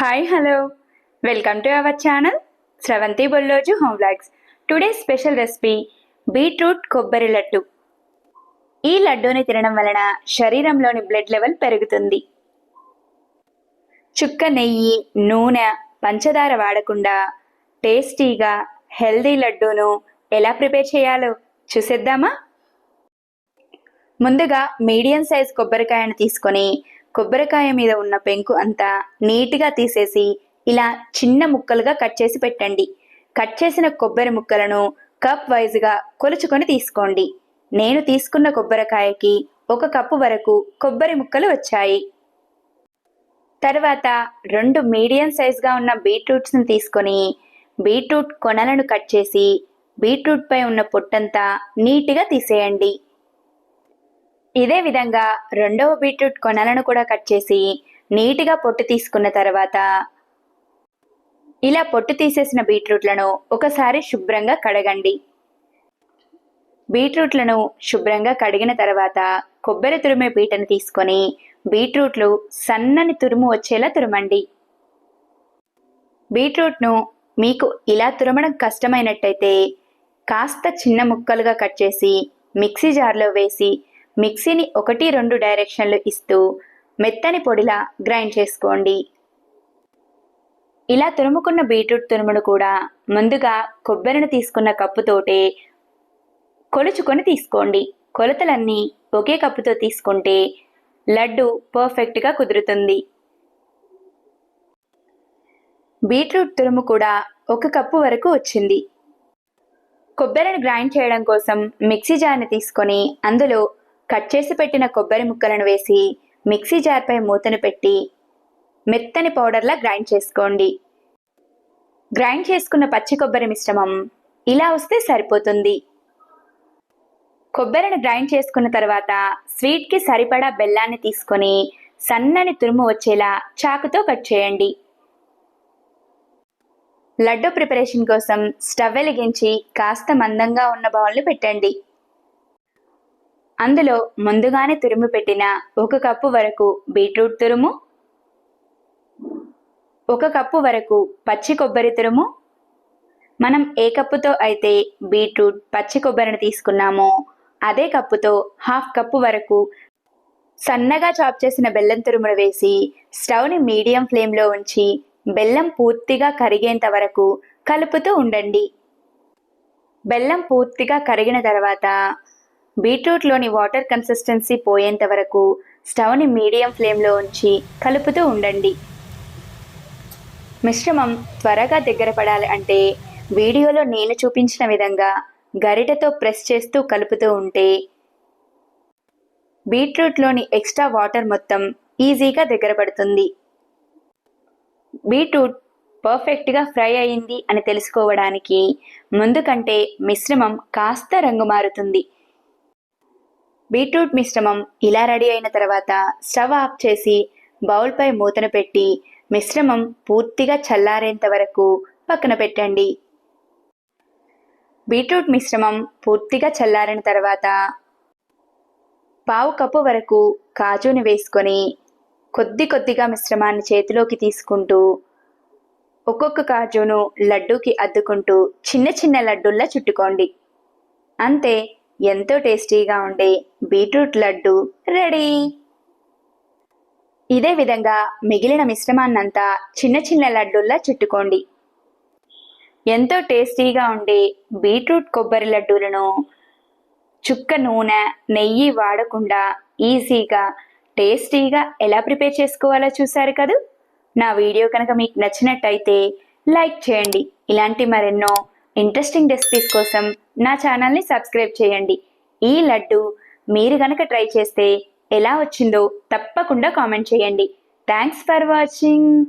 Hi hello welcome to our channel Sravanthi Bolloju home blogs today special recipe beetroot కొబ్బరి లడ్డు. ఈ లడ్డూని తినడం వలన శరీరంలోని బ్లడ్ లెవెల్ పెరుగుతుంది. చుక్క నెయ్యి నూనె పంచదార వాడకుండా టేస్టీగా హెల్దీ లడ్డూను ఎలా ప్రిపేర్ చేయాలో చూసేద్దామా? ముందుగా మీడియం సైజ్ కొబ్బరికాయను తీసుకొని కొబ్బరికాయ మీద ఉన్న పెంకు అంతా నీట్గా తీసేసి ఇలా చిన్న ముక్కలుగా కట్ చేసి పెట్టండి. కట్ చేసిన కొబ్బరి ముక్కలను కప్ వైజ్గా కొలుచుకొని తీసుకోండి. నేను తీసుకున్న కొబ్బరికాయకి ఒక కప్పు వరకు కొబ్బరి ముక్కలు వచ్చాయి. తర్వాత రెండు మీడియం సైజ్గా ఉన్న బీట్రూట్స్ని తీసుకొని బీట్రూట్ కొనలను కట్ చేసి బీట్రూట్ పై ఉన్న పొట్టంతా నీట్గా తీసేయండి. ఇదే విధంగా రెండవ బీట్రూట్ కొనలను కూడా కట్ చేసి నీట్గా పొట్టు తీసుకున్న తర్వాత ఇలా పొట్టు తీసేసిన బీట్రూట్లను ఒకసారి శుభ్రంగా కడగండి. బీట్రూట్లను శుభ్రంగా కడిగిన తర్వాత కొబ్బరి తురిమే పీటను తీసుకొని బీట్రూట్లు సన్నని తురుము వచ్చేలా తురమండి. బీట్రూట్ను మీకు ఇలా తురమడం కష్టమైనట్టయితే కాస్త చిన్న ముక్కలుగా కట్ చేసి మిక్సీ జార్లో వేసి మిక్సీని ఒకటి రెండు డైరెక్షన్లు ఇస్తూ మెత్తని పొడిలా గ్రైండ్ చేసుకోండి. ఇలా తురుముకున్న బీట్రూట్ తురుమును కూడా ముందుగా కొబ్బరిని తీసుకున్న కప్పుతోటే కొలుచుకొని తీసుకోండి. కొలతలన్నీ ఒకే కప్పుతో తీసుకుంటే లడ్డు పర్ఫెక్ట్గా కుదురుతుంది. బీట్రూట్ తురుము కూడా ఒక కప్పు వరకు వచ్చింది. కొబ్బరిని గ్రైండ్ చేయడం కోసం మిక్సీ జార్ని తీసుకొని అందులో కట్ చేసి పెట్టిన కొబ్బరి ముక్కలను వేసి మిక్సీ జార్పై మూతను పెట్టి మెత్తని పౌడర్లా గ్రైండ్ చేసుకోండి. గ్రైండ్ చేసుకున్న పచ్చి కొబ్బరి మిశ్రమం ఇలా వస్తే సరిపోతుంది. కొబ్బరిని గ్రైండ్ చేసుకున్న తర్వాత స్వీట్కి సరిపడా బెల్లాన్ని తీసుకొని సన్నని తురుము వచ్చేలా చాకుతో కట్ చేయండి. లడ్డు ప్రిపరేషన్ కోసం స్టవ్ వెలిగించి కాస్త మందంగా ఉన్న బౌల్ని పెట్టండి. అందులో ముందుగానే తురుము పెట్టిన ఒక కప్పు వరకు బీట్రూట్ తురుము ఒక కప్పు వరకు పచ్చి కొబ్బరి తురుము. మనం ఏ కప్పుతో అయితే బీట్రూట్ పచ్చి కొబ్బరిని తీసుకున్నామో అదే కప్పుతో హాఫ్ కప్పు వరకు సన్నగా చాప్ చేసిన బెల్లం తురుమును వేసి స్టవ్ని మీడియం ఫ్లేమ్లో ఉంచి బెల్లం పూర్తిగా కరిగేంత వరకు కలుపుతూ ఉండండి. బెల్లం పూర్తిగా కరిగిన తర్వాత బీట్రూట్లోని వాటర్ కన్సిస్టెన్సీ పోయేంత వరకు స్టవ్ని మీడియం ఫ్లేమ్లో ఉంచి కలుపుతూ ఉండండి. మిశ్రమం త్వరగా దగ్గర పడాలి అంటే వీడియోలో నేను చూపించిన విధంగా గరిటెతో ప్రెస్ చేస్తూ కలుపుతూ ఉంటే బీట్రూట్లోని ఎక్స్ట్రా వాటర్ మొత్తం ఈజీగా దగ్గర పడుతుంది. బీట్రూట్ పర్ఫెక్ట్గా ఫ్రై అయింది అని తెలుసుకోవడానికి ముందు కంటే మిశ్రమం కాస్త రంగు మారుతుంది బీట్రూట్ మిశ్రమం ఇలా రెడీ అయిన తర్వాత స్టవ్ ఆఫ్ చేసి బౌల్పై మూతను పెట్టి మిశ్రమం పూర్తిగా చల్లారేంత వరకు పక్కన పెట్టండి. బీట్రూట్ మిశ్రమం పూర్తిగా చల్లారిన తర్వాత పావు కప్పు వరకు కాజుని వేసుకొని కొద్ది కొద్దిగా మిశ్రమాన్ని చేతిలోకి తీసుకుంటూ ఒక్కొక్క కాజును లడ్డూకి అద్దుకుంటూ చిన్న చిన్న లడ్డూల్లా చుట్టుకోండి. అంతే ఎంతో టేస్టీగా ఉండే బీట్రూట్ లడ్డు రెడీ. ఇదే విధంగా మిగిలిన మిశ్రమాన్నంతా చిన్న చిన్న లడ్డూల్లా చుట్టుకోండి. ఎంతో టేస్టీగా ఉండే బీట్రూట్ కొబ్బరి లడ్డూలను చుక్క నూనె నెయ్యి వాడకుండా ఈజీగా టేస్టీగా ఎలా ప్రిపేర్ చేసుకోవాలో చూసారు కదా? నా వీడియో కనుక మీకు నచ్చినట్టయితే లైక్ చేయండి. ఇలాంటి మరెన్నో ఇంట్రెస్టింగ్ రెసిపీస్ కోసం నా ఛానల్ని సబ్స్క్రైబ్ చేయండి. ఈ లడ్డు మీరు గనక ట్రై చేస్తే ఎలా వచ్చిందో తప్పకుండా కామెంట్ చేయండి. Thanks for watching.